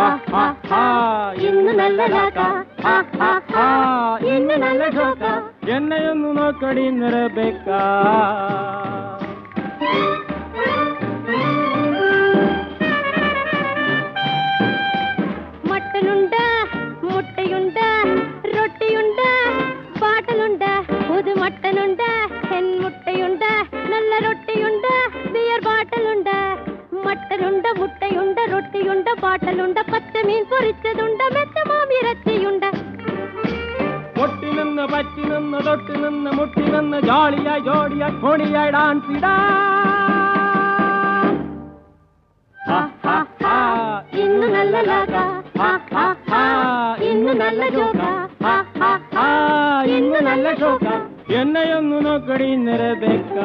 ഹാ, ഹാ, ഹാ. ഇന്ന് നല്ല രാഗ ഹാ, ഹാ, ഹാ. ഇന്ന് നല്ല ഷോക്ക എന്നെയൊന്നു നോക്കടി നിറബേക്ക മട്ടനുണ്ട് മുട്ടയുണ്ട് റൊട്ടിയുണ്ട് പാട്ടലുണ്ട് പുതു മട്ടനുണ്ട് മുട്ടയുണ്ട് റൊട്ടിയുണ്ട് പാട്ടലുണ്ട് പച്ചമീൻ പൊരിച്ചതുണ്ട് മെച്ചമാമിറച്ചിയുണ്ട് പൊട്ടി നിന്ന് പറ്റി നിന്ന് തൊട്ടി നിന്ന് മുട്ടി നിന്ന് ജോളിയായി ജോഡിയായി പൊടിയായി ഡാൻസ് ഇടാ. ഇന്ന് നല്ല ലാഗ. ഇന്ന് നല്ല ജോക. ഇന്ന് നല്ല ഷോക്ക എന്നെയൊന്നു നോക്കടി നിറബേക്ക